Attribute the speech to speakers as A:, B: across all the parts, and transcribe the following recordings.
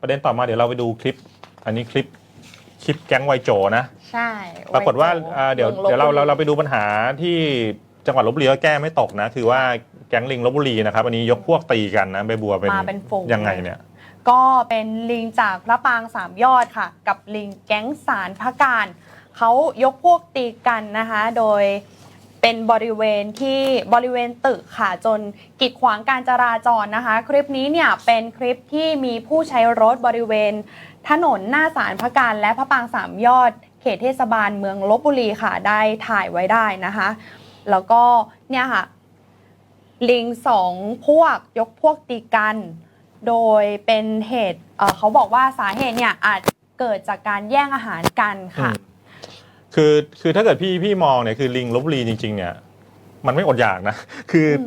A: ประเด็นต่อมาเดี๋ยวเราไปดูคลิป อันนี้คลิปคลิปแก๊งไวโจนะ
B: ใช่
A: ปรากฏว่า
B: ไโจ
A: อ่าเดี๋ยว
B: มืองลพ
A: เดี๋ยวเรา
B: บุ
A: เราเราไปดูปัญหาที่จังหวัดลบบุรีก็แก้ไม่ตกนะ คือว่าแก๊งลิงลบบุรีนะครับอันนี้ยกพวกตีกันนะใบบัวเป็น
B: มาเป็นฝูง
A: ยังไงเนี่ย
B: ก็เป็นลิงจากพระปรางสามยอดค่ะ กับลิงแก๊งสารพระการเขายกพวกตีกันนะคะ โดย เป็นบริเวณที่บริเวณตึกค่ะจนกีดขวางการจราจรนะคะ คลิปนี้เนี่ยเป็นคลิปที่มีผู้ใช้รถบริเวณ ถนนหน้าศาลพระการและพระปางสามยอด เขตเทศบาลเมืองลบบุรีค่ะได้ถ่ายไว้ได้นะคะ แล้วก็เนี่ยค่ะ ลิงสองพวกยกพวกตีกัน โดยเป็นเหตุเเขาบอกว่าสาเหตุเนี่ยอาจเกิดจากการแย่งอาหารกันค่ะ
A: คือคือถ้าเกิดพี่พี่มองเนี่ยคือลิงลบบุรีจริง ๆ เนี่ย มันไม่อดอยากนะ คืออ
B: ม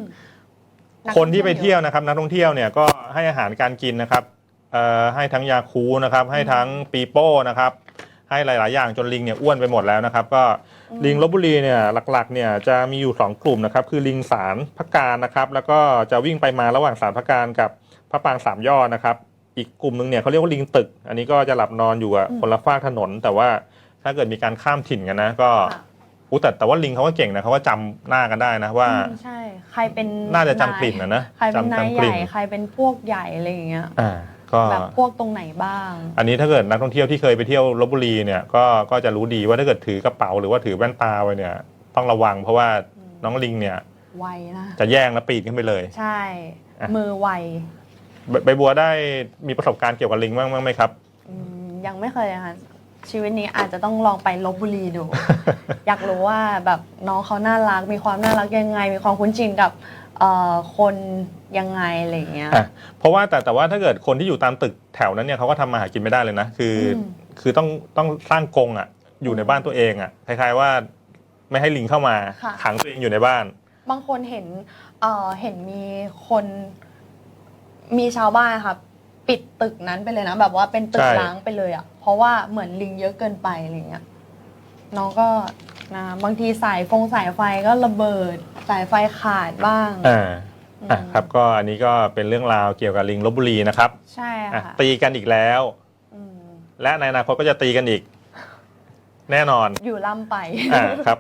B: นัก
A: คนที่ไป
B: ท่องเที่
A: เที่ย
B: ยวว
A: นะครับนักท่องเที่ยวเนี่ยก็ให้อาหารการกินนะครับเอ่อให้ทั้งยาคูนะครับ ให้ทั้งปีโป้นะครับ ให้หลายๆ อย่างจนลิงเนี่ยอ้วนไปหมดแล้วนะครับ ก็ลิงลบบุรีเนี่ยหลักๆ เนี่ยจะมีอยู่ 2 กลุ่มนะครับ คือลิงสารพักการนะครับ แล้วก็จะวิ่งไปมาระหว่างสารพักการกับพระปรางสามยอดนะครับ อีกกลุ่มหนึ่งเนี่ยเขาเรียกว่าลิงตึก อันนี้ก็จะหลับนอนอยู่อะคนละฝากถนน แต่ว่า ถ้าเกิดมีการข้ามถิ่นกันนะ ก็
B: ค่ะ
A: อู้แต่แต่ว่าลิงเขาก็เก่งนะเขาก็จำหน้ากันได้นะว่า
B: อืมใช่ ใครเป็น
A: น่าจะจำกลิ่นนะนะ
B: ใครเป็น
A: จำ
B: นาย
A: จำ
B: ให
A: กลิ่
B: ญ่
A: น
B: ใครเป็นพวกใหญ่อะไรอย่างเงี้ย
A: อ่าก็
B: แบบพวกตรงไหนบ้าง
A: อันนี้ถ้าเกิดนักท่องเที่ยวที่เคยไปเที่ยวลบบุรีเนี่ยก็ก็จะรู้ดีว่าถ้าเกิดถือกระเป๋าหรือว่าถือแว่นตาไว้เนี่ยต้องระวังเพราะว่า
B: อืม
A: น้องลิงเนี่ย
B: ไวนะ
A: จะแย่งแล้วปีนขึ้นไปเลย
B: ใช่
A: อะ
B: มือไว
A: ใบใบบัวได้มีประสบการณ์เกี่ยวกับลิงบ้างบ้างไหมครับ
B: อืมยังไม่เคยอะค่ะ ชีวิตนี้อาจจะต้องลองไปลบบุรีดู อยากรู้ว่าแบบน้องเขาน่ารัก มีความน่ารักยังไง มีความคุ้นชินกับเอ่อคนยังไงอะไรอย่างเงี้ย
A: อะเพราะว่าแต่แต่ว่าถ้าเกิดคนที่อยู่ตามตึกแถวนั้นเนี่ยเขาก็ทำมาหากินไม่ได้เลยนะ คืออ
B: ม
A: คือต้องต้องสร้างกรงอะอยู่ในบ้านตัวเองอะคล้ายๆว่าไม่ให้ลิงเข้ามา
B: ค่ะ
A: ขังตัวเองอยู่ในบ้าน
B: บางคนเห็นเอ่อเห็นมีคนมีชาวบ้านค่ะ ปิดตึกนั้นไปเลยนะ แบบว่าเป็นตึก
A: ใช่
B: ล้างไปเลยอะ่ะ เพราะว่าเหมือนลิงเยอะเกินไปอะไรเงี้ยน้องก็นะบางทีสายฟงสายไฟก็ระเบิด สายไฟขาดบ้าง
A: อ่าอะ
B: อืม
A: ครับก็อันนี้ก็เป็นเรื่องราวเกี่ยวกับลิงลบบุรีนะครับ
B: ใช่
A: อะ
B: ค่ะ
A: ตีกันอีกแล้ว
B: อืม
A: และในอนาคตก็จะตีกันอีก แน่นอน
B: อยู่ล่ำไป
A: อ่าครับ